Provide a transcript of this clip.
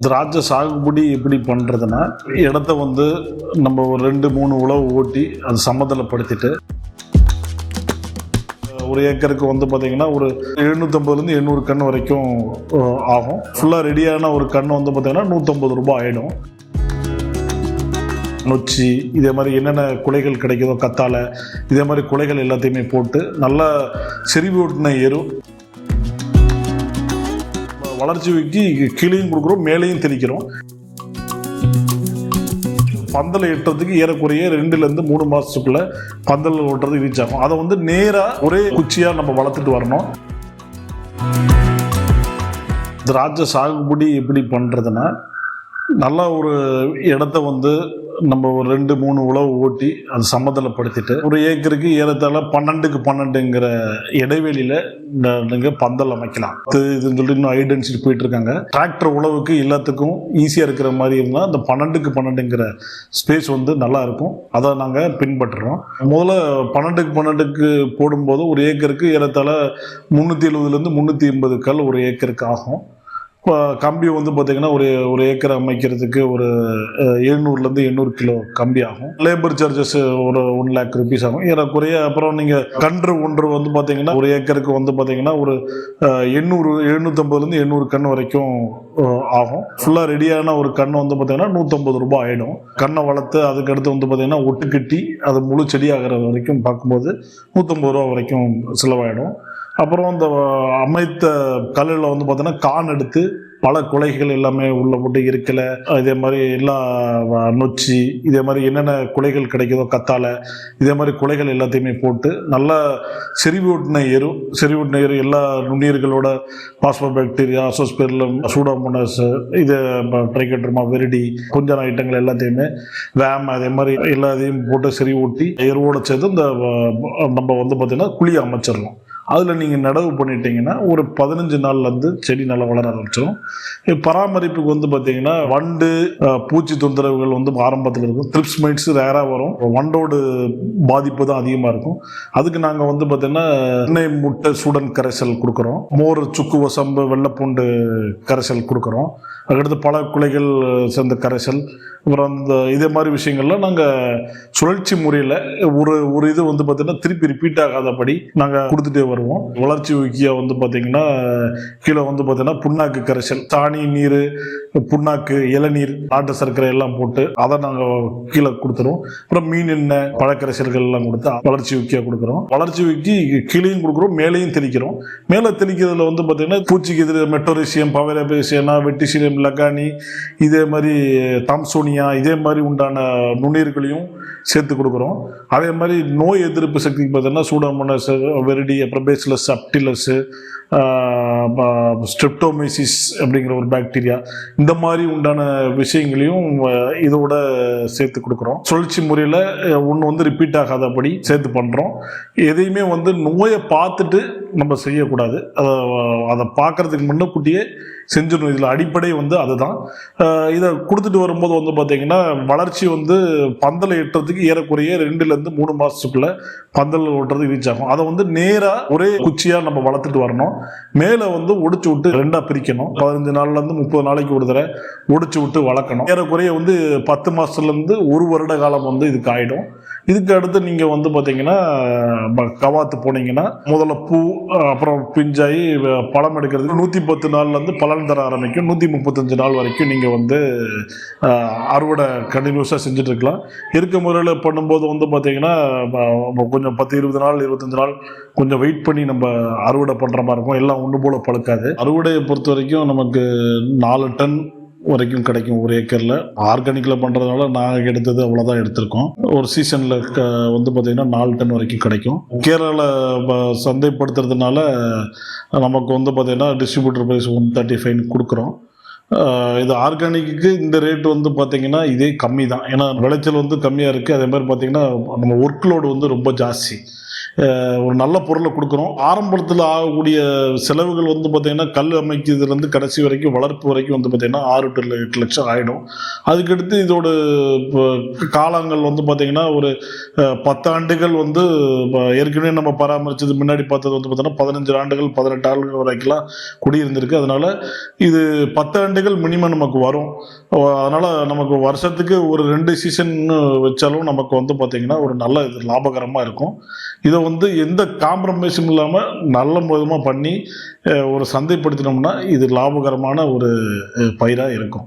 திராட்சை சாகுபடி எப்படி பண்ணுறதுன்னா இடத்த வந்து நம்ம ஒரு ரெண்டு மூணு உழவு ஓட்டி அது சமதளப்படுத்திட்டு ஒரு ஏக்கருக்கு வந்து பார்த்தீங்கன்னா ஒரு எழுநூற்றம்பதுலேருந்து எண்ணூறு கன்று வரைக்கும் ஆகும். ஃபுல்லாக ரெடியான ஒரு கன்று வந்து பார்த்தீங்கன்னா நூற்றம்பது ரூபாய் ஆகிடும் நொச்சி இதே மாதிரி என்னென்ன குலைகள் கிடைக்குதோ கத்தாழை இதே மாதிரி குலைகள் எல்லாத்தையுமே போட்டு நல்லா செறிவூட்டின எரு வளர்ச்சி வளர்ச்சிக்கு கீழேயும் கொடுக்குறோம் மேலேயும் தெளிக்கிறோம். பந்தலை எட்டுறதுக்கு ஏறக்குறைய ரெண்டுலேருந்து மூணு மாதத்துக்குள்ளே பந்தல் ஓட்டுறது ரீச் ஆகும். அதை வந்து நேராக ஒரே குச்சியாக நம்ம வளர்த்துட்டு வரணும். திராட்சை சாகுபடி எப்படி பண்ணுறதுன்னா நல்லா ஒரு இடத்த வந்து நம்ம ஒரு ரெண்டு மூணு உழவு ஓட்டி அது சமதளப்படுத்திட்டு ஒரு ஏக்கருக்கு ஏறத்தாழ பன்னெண்டுக்கு பன்னெண்டுங்கிற இடைவெளியில் நீங்கள் பந்தல் அமைக்கலாம். இது இதுன்னு சொல்லிட்டு இன்னும் ஐடென்சிட்டி போயிட்டு இருக்காங்க டிராக்டர் உழவுக்கு எல்லாத்துக்கும் ஈஸியாக இருக்கிற மாதிரி இருந்தால் அந்த பன்னெண்டுக்கு பன்னெண்டுங்கிற ஸ்பேஸ் வந்து நல்லா இருக்கும். அதை நாங்கள் பின்பற்றுறோம். முதல்ல பன்னெண்டுக்கு பன்னெண்டுக்கு போடும்போது ஒரு ஏக்கருக்கு ஏறத்தாழ முந்நூற்றி எழுபதுலேருந்து முந்நூற்றி எண்பது கல் ஒரு ஏக்கருக்கு ஆகும். இப்போ கம்பி வந்து பார்த்திங்கன்னா ஒரு ஒரு ஏக்கர் அமைக்கிறதுக்கு ஒரு எழுநூறுலேருந்து எண்ணூறு கிலோ கம்பி ஆகும். லேபர் சார்ஜஸ் ஒரு ஒன் லேக் ருபீஸ் ஆகும். ஏறக்குறைய அப்புறம் நீங்கள் கன்று ஒன்று வந்து பார்த்திங்கன்னா ஒரு ஏக்கருக்கு வந்து பார்த்தீங்கன்னா ஒரு எண்ணூறு எழுநூற்றம்பதுலேருந்து எண்ணூறு கன்று வரைக்கும் ஆகும். ஃபுல்லாக ரெடியான ஒரு கன்று வந்து பார்த்தீங்கன்னா நூற்றம்பது ரூபாய் ஆகிடும் கண்ணை வளர்த்து அதுக்கடுத்து வந்து பார்த்தீங்கன்னா ஒட்டு கட்டி அது முழு செடியாகிற வரைக்கும் பார்க்கும்போது நூற்றம்பது ரூபா வரைக்கும் செலவாயிடும். அப்புறம் இந்த அமைத்த கல்லில் வந்து பார்த்தீங்கன்னா கான் எடுத்து பல குலைகள் எல்லாமே உள்ள போட்டு இருக்கலை இதே மாதிரி எல்லா நொச்சி இதே மாதிரி என்னென்ன குலைகள் கிடைக்குதோ கத்தாழை இதே மாதிரி குலைகள் எல்லாத்தையுமே போட்டு நல்லா செறிவூட்டின எரு செறிவூட்டின எரு எல்லா நுண்ணுயிர்களோட பாஸ்போபாக்டீரியா அசோஸ்பெர்லம் சூடாமோனஸ் இது ட்ரைகட்ரமா வெரிடி கொஞ்சம் ஐட்டங்கள் எல்லாத்தையுமே வேம் அதே மாதிரி எல்லாத்தையும் போட்டு செறிவூட்டி எருவோட சேர்த்து இந்த நம்ம வந்து பார்த்திங்கன்னா குழி அமைச்சிடணும் அதில் நீங்கள் நடவு பண்ணிட்டீங்கன்னா ஒரு பதினஞ்சு நாள்லேருந்து செடி நல்லா வளர ஆரம்பிச்சிடும் பராமரிப்புக்கு வந்து பார்த்தீங்கன்னா வண்டு பூச்சி தொந்தரவுகள் வந்து ஆரம்பத்தில் இருக்கும். த்ரிப்ஸ் மைட்ஸ் ரேராக வரும். வண்டோடு பாதிப்பு தான் அதிகமாக இருக்கும். அதுக்கு நாங்கள் வந்து பார்த்தீங்கன்னா எண்ணெய் முட்டை சுடன் கரைசல் கொடுக்குறோம். மோர் சுக்கு வசம்பு வெள்ளைப்பூண்டு கரைசல் கொடுக்குறோம். அதுக்கடுத்து பல குலைகள் சேர்ந்த கரைசல் அப்புறம் அந்த இதே மாதிரி விஷயங்கள்லாம் நாங்கள் சுழற்சி முறையில் ஒரு ஒரு இது வந்து பார்த்தீங்கன்னா திருப்பி ரிப்பீட் ஆகாதபடி நாங்கள் கொடுத்துட்டே வருவோம். வளர்ச்சி ஊக்கியாக வந்து பார்த்தீங்கன்னா கீழே வந்து பார்த்தீங்கன்னா புண்ணாக்கு கரைசல் தானி நீர் புண்ணாக்கு இளநீர் நாட்டு சர்க்கரை எல்லாம் போட்டு அதை நாங்கள் கீழே கொடுத்துருவோம். அப்புறம் மீன் எண்ணெய் பழக்கரைசல்கள் எல்லாம் கொடுத்து வளர்ச்சி ஊக்கியாக கொடுக்குறோம். வளர்ச்சி ஊக்கி கீழேயும் கொடுக்குறோம் மேலேயும் தெளிக்கிறோம். மேலே தெளிக்கிறதுல வந்து பார்த்தீங்கன்னா பூச்சிக்கு எதிர் மெட்டோரிசியம் பவரபேசியனா வெட்டிசியம் லகானி இதே மாதிரி தாம்சோனியா இதே மாதிரி உண்டான நுண்ணீர்களையும் சேர்த்து கொடுக்குறோம். அதே மாதிரி நோய் எதிர்ப்பு சக்திக்கு பார்த்தீங்கன்னா சூடாமோனஸ் வெரிடி அப்புறம் பேசிலஸ் அப்டிலஸ்ஸு ஸ்ட்ரெப்டோமைசிஸ் அப்படிங்கிற ஒரு பாக்டீரியா இந்த மாதிரி உண்டான விஷயங்களையும் இதோட சேர்த்து கொடுக்குறோம். சுழற்சி முறையில் ஒன்று வந்து ரிப்பீட் ஆகாதபடி சேர்த்து பண்ணுறோம் எதையுமே வந்து நோயை பார்த்துட்டு நம்ம செய்யக்கூடாது. அதை அதை பார்க்கறதுக்கு முன்னக்கூட்டியே செஞ்சிடணும். இதில் அடிப்படை வந்து அதுதான். இதை கொடுத்துட்டு வரும்போது வந்து பார்த்தீங்கன்னா வளர்ச்சி வந்து பந்தலை எட்டுறதுக்கு ஏறக்குறைய ரெண்டுலேருந்து மூணு மாதத்துக்குள்ளே பந்தல் ஓட்டுறது ரீச் ஆகும். அதை வந்து நேராக ஒரே குச்சியாக நம்ம வளர்த்துட்டு வரணும். மேலே வந்து ஒடிச்சு விட்டு ரெண்டாக பிரிக்கணும். பதினஞ்சு நாள்லேருந்து முப்பது நாளைக்கு ஒரு தடவை ஒடிச்சு விட்டு வளர்க்கணும். ஏறக்குறைய வந்து பத்து மாதத்துலேருந்து ஒரு வருட காலம் வந்து இதுக்கு ஆகிடும் இதுக்கு அடுத்து நீங்கள் வந்து பார்த்தீங்கன்னா கவாத்து போனீங்கன்னா முதல்ல பூ அப்புறம் பிஞ்சாயி பழம் எடுக்கிறதுக்கு நூற்றி பத்து நாள்லேருந்து பலன் தர ஆரம்பிக்கும். நூற்றி முப்பத்தஞ்சு நாள் வரைக்கும் நீங்கள் வந்து அறுவடை கண்டினியூஸாக செஞ்சுட்டு இருக்கலாம் இருக்க முறையில் பண்ணும்போது வந்து பார்த்தீங்கன்னா கொஞ்சம் பத்து இருபது நாள் இருபத்தஞ்சு நாள் கொஞ்சம் வெயிட் பண்ணி நம்ம அறுவடை பண்ணுற மாதிரி இருக்கும். எல்லாம் ஒன்று போல் பழுக்காது. அறுவடையை பொறுத்த வரைக்கும் நமக்கு நாலு டன் வரைக்கும் கிடைக்கும் ஒரு ஏக்கரில். ஆர்கானிக்கில் பண்ணுறதுனால நாங்கள் எடுத்தது அவ்வளோதான் எடுத்திருக்கோம். ஒரு சீசனில் க வந்து பார்த்திங்கன்னா நாலு டன் வரைக்கும் கிடைக்கும். கேரளாவில் ப- சந்தைப்படுத்துறதுனால நமக்கு வந்து பார்த்திங்கன்னா distributor price one thirty five கொடுக்குறோம். இது ஆர்கானிக்கு இந்த ரேட் வந்து பார்த்திங்கன்னா இதே கம்மி தான் ஏன்னா விளைச்சல் வந்து கம்மியாக இருக்குது அதே மாதிரி பார்த்திங்கன்னா நம்ம ஒர்க் லோடு வந்து ரொம்ப ஜாஸ்தி. ஒரு நல்ல பொருளை கொடுக்குறோம். ஆரம்பத்தில் ஆகக்கூடிய செலவுகள் வந்து பார்த்திங்கன்னா கல் அமைக்கிறதுலேருந்து கடைசி வரைக்கும் வளர்ப்பு வரைக்கும் வந்து பார்த்திங்கன்னா ஆறு டு எட்டு லட்சம் ஆகிடும் அதுக்கடுத்து இதோட இப்போ காலங்கள் வந்து பார்த்திங்கன்னா ஒரு பத்தாண்டுகள் வந்து இப்போ ஏற்கனவே நம்ம பராமரிச்சது முன்னாடி பார்த்தது வந்து பார்த்தோன்னா பதினஞ்சு ஆண்டுகள் பதினெட்டு ஆண்டுகள் வரைக்கும்லாம் குடியிருந்திருக்கு. அதனால் இது பத்து ஆண்டுகள் மினிமம் நமக்கு வரும். அதனால் நமக்கு வருஷத்துக்கு ஒரு ரெண்டு சீசன் வச்சாலும் நமக்கு வந்து பார்த்திங்கன்னா ஒரு நல்ல இது லாபகரமாக இருக்கும். இதை வந்து எந்த காம்ப்ரமைஸும் இல்லாமல் நல்ல விதமாக பண்ணி ஒரு சந்தைப்படுத்தினோம்னா இது லாபகரமான ஒரு பயிராக இருக்கும்.